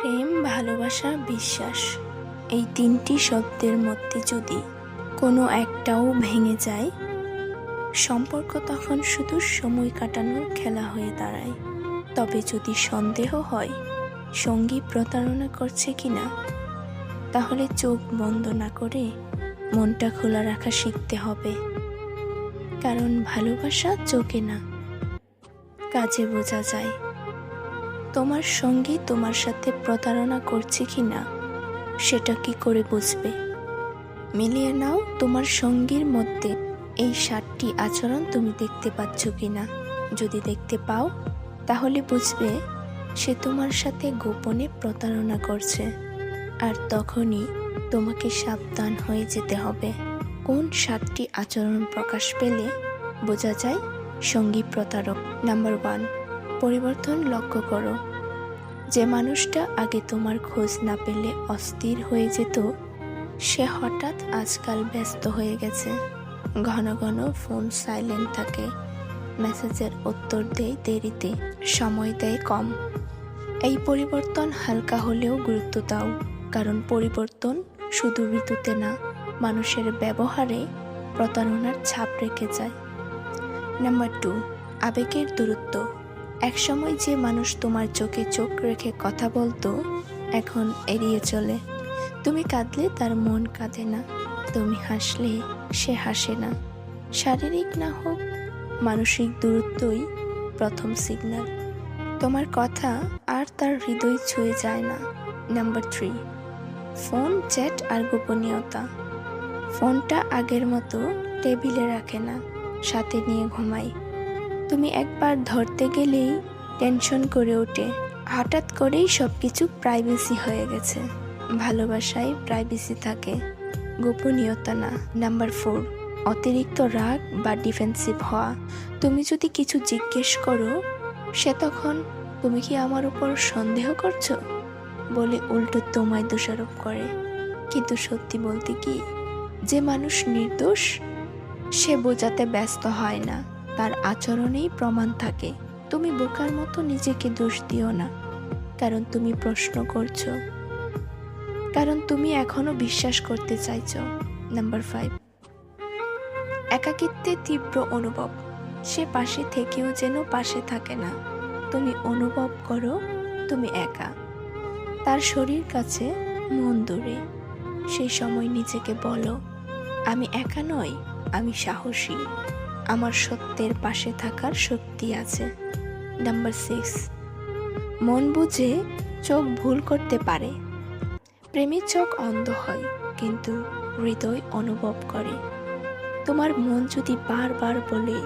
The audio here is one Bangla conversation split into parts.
প্রেম, ভালোবাসা, বিশ্বাস, এই তিনটি শব্দের মধ্যে যদি কোনো একটাও ভেঙে যায়, সম্পর্ক তখন শুধু সময় কাটানোর খেলা হয়ে দাঁড়ায়। তবে যদি সন্দেহ হয়, সঙ্গী প্রতারণা করছে কিনা, তাহলে চোখ বন্ধ না করে মনটা খোলা রাখা শিখতে হবে। কারণ ভালোবাসা চোখে না, কাজে বোঝা যায়। তোমার সঙ্গী তোমার সাথে প্রতারণা করছে কি না, সেটা কি করে বুঝবে? মিলিয়ে নাও তোমার সঙ্গীর মধ্যে এই সাতটি আচরণ তুমি দেখতে পাচ্ছ কি না। যদি দেখতে পাও, তাহলে বুঝবে সে তোমার সাথে গোপনে প্রতারণা করছে। আর তখনই তোমাকে সাবধান হয়ে যেতে হবে। কোন সাতটি আচরণ প্রকাশ পেলে বোঝা যায় সঙ্গী প্রতারক। নাম্বার ওয়ান, পরিবর্তন লক্ষ্য করো। যে মানুষটা আগে তোমার খোঁজ না পেলে অস্থির হয়ে যেত, সে হঠাৎ আজকাল ব্যস্ত হয়ে গেছে। ঘন ঘন ফোন সাইলেন্ট থাকে। মেসেজের উত্তর দেয় দেরিতে, সময় দেয় কম। এই পরিবর্তন হালকা হলেও গুরুত্ব দাও, কারণ পরিবর্তন শুধু ঋতুতে না, মানুষের ব্যবহারে প্রতারণার ছাপ রেখে যায়। নাম্বার টু আবেগের দূরত্ব। একসময় যে মানুষ তোমার চোখে চোখ রেখে কথা বলতো, এখন এড়িয়ে চলে। তুমি কাঁদলে তার মন কাঁদে না, তুমি হাসলে সে হাসে না। শারীরিক না হোক, মানসিক দূরত্বই প্রথম সিগন্যাল তোমার কথা আর তার হৃদয় ছুঁয়ে যায় না। নাম্বার থ্রি ফোন চ্যাট আর গোপনীয়তা। ফোনটা আগের মতো টেবিলে রাখে না, সাথে নিয়ে ঘুমাই তুমি একবার ধরতে গেলেই টেনশন করে ওঠে। হঠাৎ করেই সব কিছু প্রাইভেসি হয়ে গেছে। ভালোবাসায় প্রাইভেসি থাকে। গোপনীয়তা না। নাম্বার ফোর, অতিরিক্ত রাগ বা ডিফেন্সিভ হওয়া। তুমি যদি কিছু জিজ্ঞেস করো, সে তখন, তুমি কি আমার উপর সন্দেহ করছ? বলে উল্টো তোমায় দোষারোপ করে। কিন্তু সত্যি বলতে কি, যে মানুষ নির্দোষ, সে বোঝাতে ব্যস্ত হয় না। তার আচরণেই প্রমাণ থাকে। তুমি বোকার মতো নিজেকে দোষ দিও না, কারণ তুমি প্রশ্ন করছ। কারণ তুমি এখনও বিশ্বাস করতে চাইছ। Number five. একাকিত্বে তীব্র অনুভব। সে পাশে থেকেও যেন পাশে থাকে না। তুমি অনুভব করো, তুমি একা। তার শরীর কাছে মন দূরে। সেই সময় নিজেকে বলো, আমি একা নই, আমি সাহসী। আমার সত্যের পাশে থাকার শক্তি আছে। Number six. মন বুঝে চোখ ভুল করতে পারে। প্রেমের চোখ অন্ধ হয়, কিন্তু হৃদয় অনুভব করে। তোমার মন যদি বারবার বলে,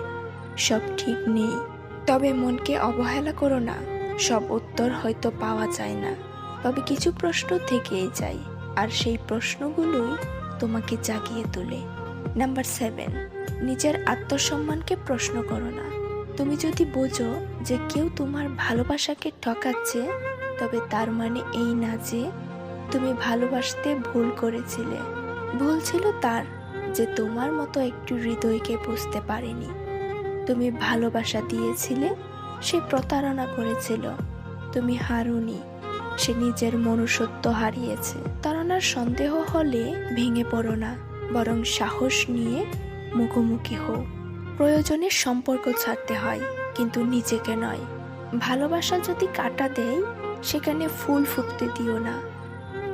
সব ঠিক নেই, তবে মনকে অবহেলা করো না। সব উত্তর হয়তো পাওয়া যায় না। তবে কিছু প্রশ্ন থেকেই যায়, আর সেই প্রশ্নগুলোই তোমাকে জাগিয়ে তোলে। নাম্বার সেভেন নিজের আত্মসম্মানকে প্রশ্ন করো না। তুমি যদি বোঝো যে কেউ তোমার ভালোবাসাকে ঠকাচ্ছে, তবে তার মানে এই না যে তুমি ভালোবাসতে ভুল করেছিলে। ভুল ছিল তার যে তোমার মতো একটু হৃদয়কে বুঝতে পারেনি। তুমি ভালোবাসা দিয়েছিলে, সে প্রতারণা করেছিল। তুমি হারুনি, সে নিজের মনুষ্যত্ব হারিয়েছে। তারনার সন্দেহ হলে ভেঙে পড়ো না। বরং সাহস নিয়ে মুখোমুখি হও। প্রয়োজনে সম্পর্ক ছাড়তে হয়, কিন্তু নিজেকে নয়। ভালোবাসা যদি কাটা দেয়, সেখানে ফুল ফুটতে দিও না।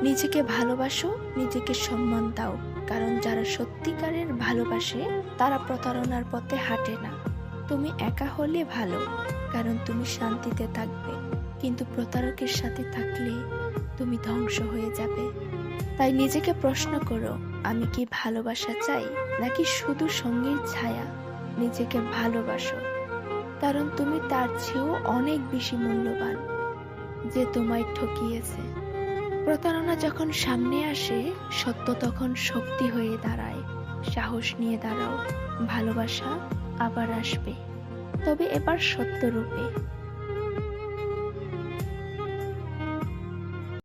নিজেকে ভালোবাসো, নিজেকে সম্মান দাও, কারণ যারা সত্যিকারের ভালোবাসে, তারা প্রতারণার পথে হাঁটে না। তুমি একা হলে ভালো, কারণ তুমি শান্তিতে থাকবে, কিন্তু প্রতারকের সাথে থাকলে তুমি ধ্বংস হয়ে যাবে। তাই নিজেকে প্রশ্ন করো আমি কি ভালোবাসা চাই, নাকি শুধু সঙ্গীর ছায়া? নিজেকে ভালোবাসো। কারণ তুমি তার চেয়েও অনেক বেশি মূল্যবান, যে তোমায় ঠকিয়েছে। প্রতারণা যখন সামনে আসে, সত্য তখন শক্তি হয়ে দাঁড়ায়। সাহস নিয়ে দাঁড়াও, ভালোবাসা আবার আসবে। তবে এবার সত্য রূপে